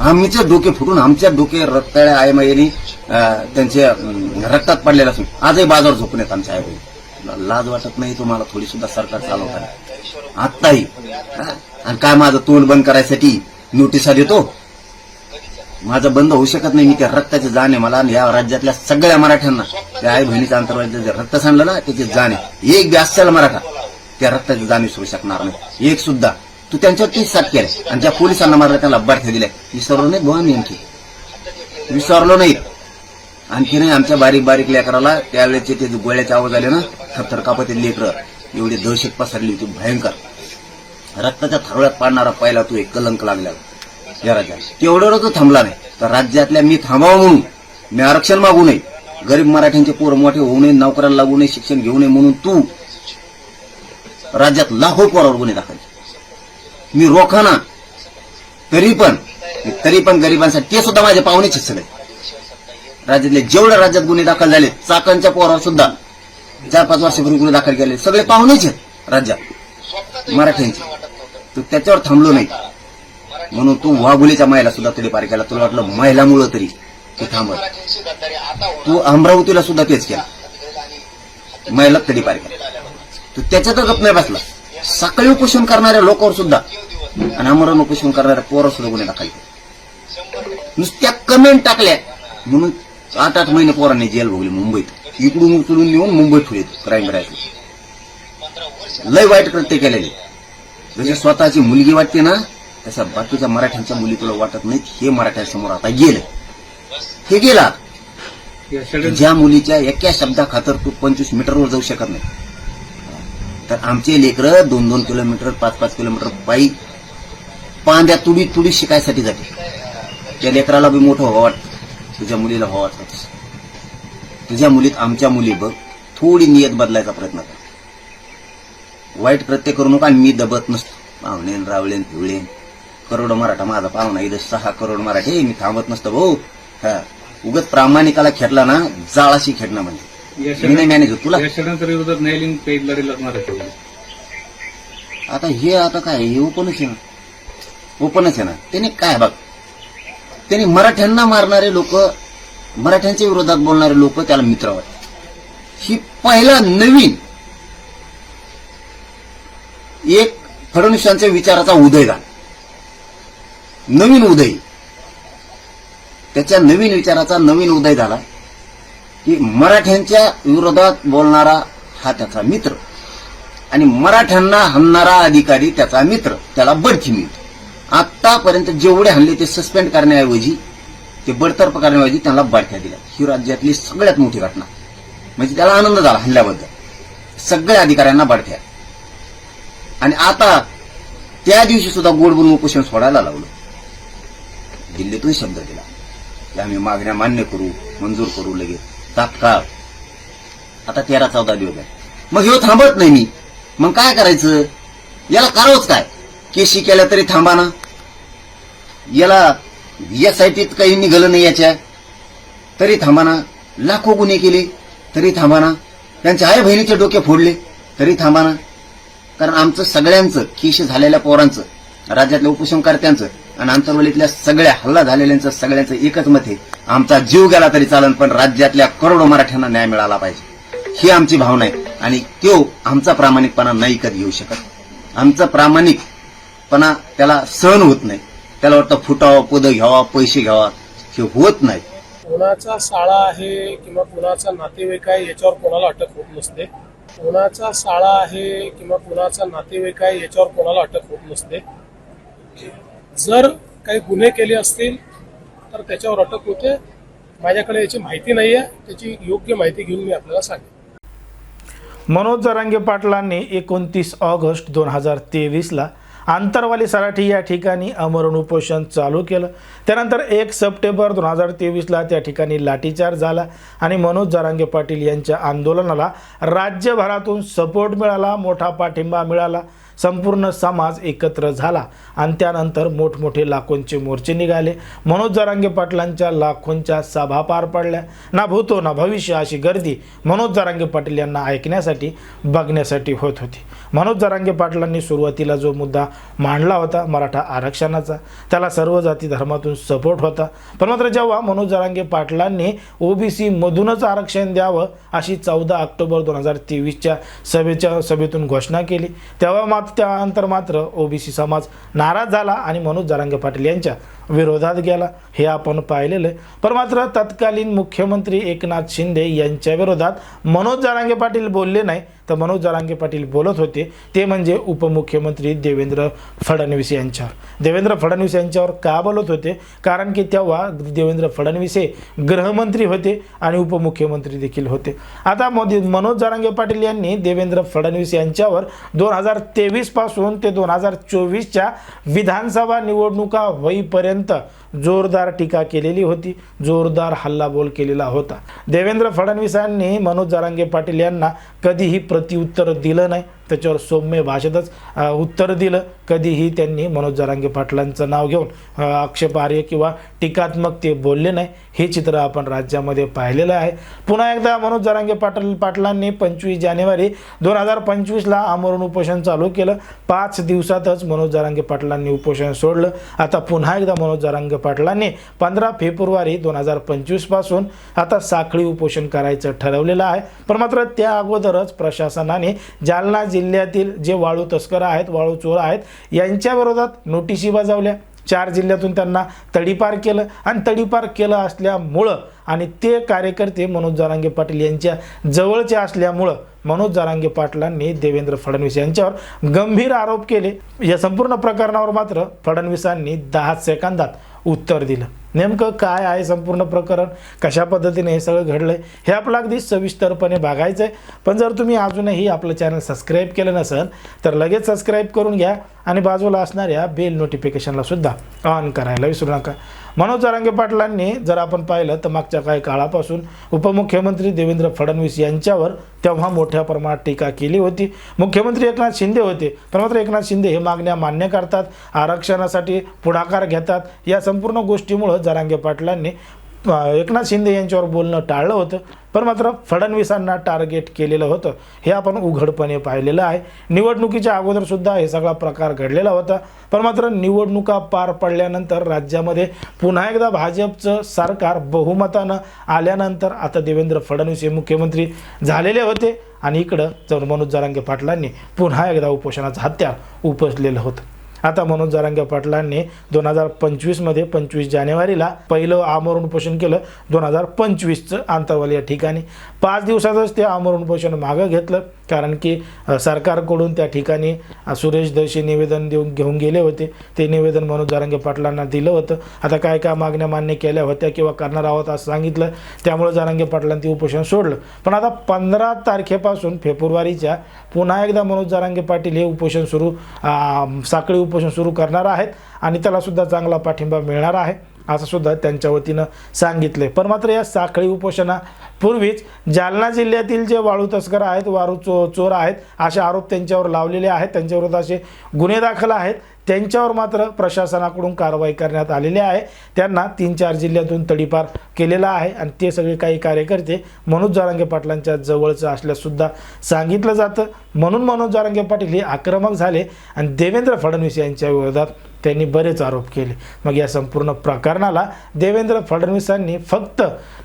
आम्हीचे डोके फुटून आमच्या डोके रक्ताळ्या आई त्यांच्या रक्तात पडलेले असून आजही बाजार झोपून येत आमच्या आई बहिणी लाज वाटत नाही तुम्हाला थोडी सुद्धा सरकार चालवताना. आत्ताही आणि काय माझं तोंड बंद करायसाठी नोटिसा देतो माझं बंद होऊ शकत नाही मी त्या रक्ताचे जाण आहे मला आणि या राज्यातल्या सगळ्या मराठ्यांना त्या आई बहिणीच्या अंतर्वाद जे रक्त सांडलं ना त्याचे जाण आहे. एक बी असेल मराठा त्या रक्ताची जाण विसरू शकणार नाही. एक सुद्धा तू त्यांच्यावर तीच साथ केलं आणि ज्या पोलिसांना मारलं त्यांना बारख्या दिल्या विसरलो नाही बुवा नेमकी विसरलो नाही. आणखी नाही आमच्या बारीक बारीक लेकराला त्यावेळेचे ते गोळ्याचे आवाज आले ना थरथर कापते लेकर एवढी दहशत पसरली होती भयंकर. रक्ताच्या थरवळ्यात पाडणारा पहिला तू एक कलंक लागला. या राज्यात. तेवढं तो थांबला नाही. तर राज्यातल्या मी थांबावं म्हणून मी आरक्षण मागू नये. गरीब मराठ्यांचे पोर मोठे होऊ नये नोकऱ्याला लागू नये शिक्षण घेऊ नये म्हणून तू राज्यात लाखो पोरावर गुन्हे दाखल मी रोखाना तरी पण तरी पण गरिबांसाठी ते सुद्धा माझे पाहुणेच आहेत सगळे. राज्यातले जेवढे राज्यात गुन्हे दाखल झाले चाकणच्या पोरावर सुद्धा चार पाच वर्षापूर्वी गुन्हे दाखल केले सगळे पाहुणेच आहेत राज्यात मराठ्यांचे. तू त्याच्यावर थांबलो नाही. म्हणून तू वाघुलीच्या महिला सुद्धा तरी पार केला. तुला वाटलं महिलामुळं तरी ते थांबत तू अमरावतीला सुद्धा तेच केला. महिला तरी पार केला. तू त्याच्यातच गप नाही बसला. सकाळी उपोषण करणाऱ्या लोकांवर सुद्धा आणि अमरण उपोषण करणाऱ्या पोरावर सुद्धा गुन्हे दाखल केले. नुसत्या कमेंट टाकल्या. म्हणून आठ आठ महिने पोरांनी जेल भोगली मुंबईत. इकडून उचलून नेऊन मुंबईत ठेवले क्राईम ब्रँच लय वाईट कृत्य केलेले. जशी स्वतःची मुलगी वाटते ना तशा बाकीच्या मराठ्यांच्या मुली तुला वाटत नाहीत हे मराठ्यांसमोर आता गेलं. हे गेला. ज्या मुलीच्या एका शब्दा खातर तू पंचवीस मीटरवर जाऊ शकत नाही. तर आमचे लेकरं दोन दोन किलोमीटर पाच पाच किलोमीटर पायी पांद्या तुडी तुडी शिकायसाठी जाते. त्या लेकराला बी मोठं व्हावं वाटतं. तुझ्या मुलीला व्हावं वाटतं. तुझ्या मुलीत आमच्या मुली बघ थोडी नियत बदलायचा प्रयत्न कर. वाईट कृत्य करू नका मी दबत नसतो. पाहुणेन रावळेन पिवळेन करोड मराठा माझा पाहुणा इथं सहा करोड मराठे मी थांबत नसतो भाऊ. हा उगत प्रामाणिकाला खेटला ना जाळाशी खेटणं म्हणजे मी नाही मॅनेज होत तुला? या षडयंत्र विरोधात न्यायालयीन पेज लढेल मराठी आता हे आता काय हे ओपनच आहे ना. ओपनच आहे ना. त्याने काय बघ त्याने मराठ्यांना मारणारे लोक मराठ्यांच्या विरोधात बोलणारे लोक त्याला मित्र वाटतात. ही पहिला नवीन एक फडणवीसांच्या विचाराचा उदय झाला. नवीन उदय. त्याच्या नवीन विचाराचा नवीन उदय झाला. की मराठ्यांच्या विरोधात बोलणारा हा त्याचा मित्र. आणि मराठ्यांना हणणारा अधिकारी त्याचा मित्र. त्याला बढती मिळते. आतापर्यंत जेवढे हल्ले ते सस्पेंड करण्याऐवजी ते बडतर्फ करण्याऐवजी त्यांना बढत्या दिल्या. ही राज्यातली सगळ्यात मोठी घटना. म्हणजे त्याला आनंद झाला हल्ल्याबद्दल सगळ्या अधिकाऱ्यांना बढत्या आणि आता त्या दिवशी सुद्धा गोड बोलून उपोषण सोडायला लावलं. दिल्लीतून शब्द दिला. की आम्ही मागण्या मान्य करू मंजूर करू लगेच. तात्काळ. आता तेरा चौदा दिवस आहे. मग ह्यो थांबत नाही मी. मग काय करायचं? याला करावंच काय? केशी केल्या तरी थांबा ना. याला एस आय टीत काही निघालं नाही याच्या. तरी थांबा ना. लाखो गुन्हे केले तरी थांबा ना. त्यांच्या आई बहिणीचे डोके फोडले तरी थांबा ना. कारण आमचं सगळ्यांचं केश झालेल्या पोरांचं राज्यातल्या उपोषणकर्त्यांचं आणि आंतरवलीतल्या सगळ्या हल्ला झालेल्यांचं सगळ्यांचं एकच मत आहे आमचा जीव गेला तरी चालन पण राज्यातल्या करोडो मराठ्यांना न्याय मिळाला पाहिजे. ही आमची भावना आहे आणि तो आमचा प्रामाणिकपणा नाही कधी येऊ शकत. आमचा प्रामाणिकपणा त्याला सहन होत नाही. त्याला वाटतं फुटावं पद घ्यावा पैसे घ्यावा हे होत नाही. कोणाचा साळा आहे किंवा कोणाचा नातेवाईक आहे याच्यावर कोणाला अटक होत नसते. कोणाचा साळा आहे किंवा कोणाचा नातेवाईक आहे याच्यावर कोणाला अटक होत नसते. जर काही गुन्हे केले असतील तर त्याच्यावर अटक होते. माझ्याकडे याची माहिती नाही आहे त्याची योग्य माहिती घेऊन मी आपल्याला सांगेन. मनोज जरांगे पाटलांनी एकोणतीस ऑगस्ट दोन हजार तेवीसला आंतरवाली सराठी या ठिकाणी अमरण उपोषण चालू केलं. त्यानंतर एक सप्टेंबर दोन हजार तेवीसला त्या ठिकाणी लाठीचार्ज झाला आणि मनोज जरांगे पाटील यांच्या आंदोलनाला राज्यभरातून सपोर्ट मिळाला मोठा पाठिंबा मिळाला. संपूर्ण समाज एकत्र झाला आणि त्यानंतर मोठमोठे लाखोंचे मोर्चे निघाले. मनोज जरांगे पाटलांच्या लाखोंच्या सभा पार पडल्या. ना भूतो ना भविष्य अशी गर्दी मनोज जरांगे पाटील यांना ऐकण्यासाठी बघण्यासाठी होत होती. मनोज जरांगे पाटलांनी सुरुवातीला जो मुद्दा मांडला होता मराठा आरक्षणाचा त्याला सर्व जाती धर्मातून सपोर्ट होता. पण मात्र जेव्हा मनोज जरांगे पाटलांनी ओबीसीमधूनच आरक्षण द्यावं अशी चौदा ऑक्टोबर दोन हजार तेवीसच्या सभेच्या सभेतून घोषणा केली तेव्हा मात्र त्यानंतर मात्र ओबीसी समाज नाराज झाला आणि मनोज जरांगे पाटील यांच्या विरोधात गेला. हे आपण पाहिलेलं आहे. पण मात्र तत्कालीन मुख्यमंत्री एकनाथ शिंदे यांच्या विरोधात मनोज जरांगे पाटील बोलले नाही. तर मनोज जरांगे पाटील बोलत होते ते म्हणजे उपमुख्यमंत्री देवेंद्र फडणवीस यांच्यावर. देवेंद्र फडणवीस यांच्यावर का बोलत होते? कारण की तेव्हा देवेंद्र फडणवीस हे गृहमंत्री होते आणि उपमुख्यमंत्री देखील होते. आता मोदी मनोज जरांगे पाटील यांनी देवेंद्र फडणवीस यांच्यावर दोन हजार तेवीसपासून ते दोन हजार चोवीसच्या विधानसभा निवडणुका होईपर्यंत जोरदार टीका केलेली होती जोरदार हल्लाबोल केलेला होता. देवेंद्र फडणवीसांनी मनोज जारांगे पाटील यांना कधीही प्रत्युत्तर दिलं नाही. त्याच्यावर सौम्य भाषेतच उत्तर दिलं. कधीही त्यांनी मनोज जरांगे पाटलांचं नाव घेऊन अ, आक्षेपार्ह किंवा टीकात्मक ते बोलले नाही. हे चित्र आपण राज्यामध्ये पाहिलेलं आहे. पुन्हा एकदा मनोज जरांगे पाटील पाटलांनी पंचवीस जानेवारी दोन हजार पंचवीसला आमरण उपोषण चालू केलं. पाच दिवसातच मनोज जरांगे पाटलांनी उपोषण सोडलं. आता पुन्हा एकदा मनोज जरांगे पाटलांनी पंधरा फेब्रुवारी दोन हजार पंचवीसपासून आता साखळी उपोषण करायचं ठरवलेलं आहे. पण मात्र त्या अगोदरच प्रशासनाने जालना जिल्ह्यातील जे वाळू तस्कर आहेत वाळू चोर आहेत यांच्या विरोधात नोटिशी बजावल्या. चार जिल्ह्यातून त्यांना तडीपार केलं आणि तडीपार केलं असल्यामुळं आणि ते कार्यकर्ते मनोज जारांगे पाटील यांच्या जवळचे असल्यामुळं मनोज जारांगे पाटलांनी देवेंद्र फडणवीस यांच्यावर गंभीर आरोप केले. या संपूर्ण प्रकरणावर मात्र फडणवीसांनी दहा सेकंदात उत्तर दिलं. नेमकं काय आहे संपूर्ण प्रकरण? कशा पद्धतीने हे सगळं घडलं आहे हे आपलं अगदी सविस्तरपणे बघायचं आहे पण जर तुम्ही अजूनही आपलं चॅनल सबस्क्राईब केलं नसेल तर लगेच सबस्क्राईब करून घ्या. आणि बाजूला असणाऱ्या बेल नोटिफिकेशनला सुद्धा ऑन करायला विसरू नका. मनोज जरांगे पाटलांनी जर आपण पाहिलं तर मागच्या काही काळापासून उपमुख्यमंत्री देवेंद्र फडणवीस यांच्यावर तेव्हा मोठ्या प्रमाणात टीका केली होती. मुख्यमंत्री एकनाथ शिंदे होते पण मात्र एकनाथ शिंदे हे मागण्या मान्य करतात आरक्षणासाठी पुढाकार घेतात. या संपूर्ण गोष्टीमुळं जरांगे पाटलांनी एकनाथ शिंदे यांच्यावर बोलणं टाळलं होतं. पण मात्र फडणवीसांना टार्गेट केलेलं होतं. हे आपण उघडपणे पाहिलेलं आहे. निवडणुकीच्या अगोदरसुद्धा हे सगळा प्रकार घडलेला होता. पण मात्र निवडणुका पार पडल्यानंतर राज्यामध्ये पुन्हा एकदा भाजपचं सरकार बहुमतानं आल्यानंतर आता देवेंद्र फडणवीस हे मुख्यमंत्री झालेले होते. आणि इकडं जर मनोज जरांगे पाटलांनी पुन्हा एकदा उपोषणाचं हत्यार उपसलेलं होतं. आता मनोज जरांगे पाटलांनी दोन हजार पंचवीसमध्ये पंचवीस जानेवारीला पहिलं आमरण उपोषण केलं. दोन हजार पंचवीसचं आंतरवाल या ठिकाणी. पाच दिवसातच ते आमरण उपोषण मागं घेतलं. कारण की सरकारकडून त्या ठिकाणी अ, सुरेश दशी निवेदन देऊन घेऊन गेले होते. ते निवेदन मनोज जारंगे पाटलांना दिलं होतं. आता काय काय मागण्या मान्य केल्या होत्या किंवा करणार आहोत असं सांगितलं. त्यामुळे जारंगे पाटलांनी ते उपोषण सोडलं. पण आता पंधरा तारखेपासून फेब्रुवारीच्या पुन्हा एकदा मनोज जारंगे पाटील हे उपोषण सुरू साखळी उपोषण सुरू करणार आहेत. आणि त्यालासुद्धा चांगला पाठिंबा मिळणार आहे. असं सुद्धा त्यांच्या वतीनं सांगितले पण मात्र या साखळी उपोषणापूर्वीच जालना जिल्ह्यातील जे वाळू तस्कर आहेत वाळू चो चोर आहेत असे आरोप त्यांच्यावर लावलेले आहेत. त्यांच्याविरोधात असे गुन्हे दाखल आहेत. त्यांच्यावर मात्र प्रशासनाकडून कारवाई करण्यात आलेली आहे. त्यांना तीन चार जिल्ह्यातून तडीपार केलेला आहे आणि ते सगळे काही कार्यकर्ते मनोज जारांगे पाटलांच्या जवळचं असल्यासुद्धा सांगितलं जातं. म्हणून मनोज जारांगे पाटील हे आक्रमक झाले आणि देवेंद्र फडणवीस यांच्या विरोधात त्यांनी बरेच आरोप केले. मग या संपूर्ण प्रकरणाला देवेंद्र फडणवीसांनी फक्त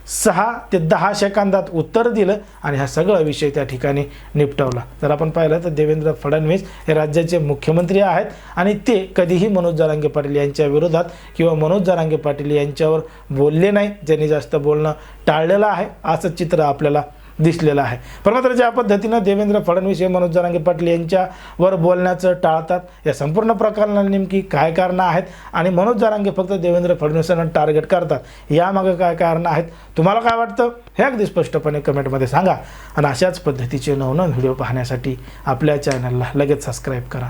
सहा ते दहा सेकंदात उत्तर दिलं आणि हा सगळा विषय त्या ठिकाणी निपटवला. जर आपण पाहिलं तर देवेंद्र फडणवीस हे राज्याचे मुख्यमंत्री आहेत आणि ते कधीही मनोज जरांगे पाटील यांच्या विरोधात किंवा मनोज जरांगे पाटील यांच्यावर बोलले नाही. ज्यांनी जास्त बोलणं टाळलेलं आहे असं चित्र आपल्याला दिसलेलं आहे. परमात्र ज्या पद्धतीनं देवेंद्र फडणवीस हे मनोज जरांगे पाटील यांच्यावर बोलण्याचं टाळतात या संपूर्ण प्रकरणाला नेमकी काय कारणं आहेत आणि मनोज जरांगे फक्त देवेंद्र फडणवीसांना टार्गेट करतात यामागं काय कारणं आहेत? तुम्हाला काय वाटतं? हे अगदी स्पष्टपणे कमेंटमध्ये सांगा. आणि अशाच पद्धतीचे नवनवीन व्हिडिओ पाहण्यासाठी आपल्या चॅनलला लगेच सबस्क्राईब करा.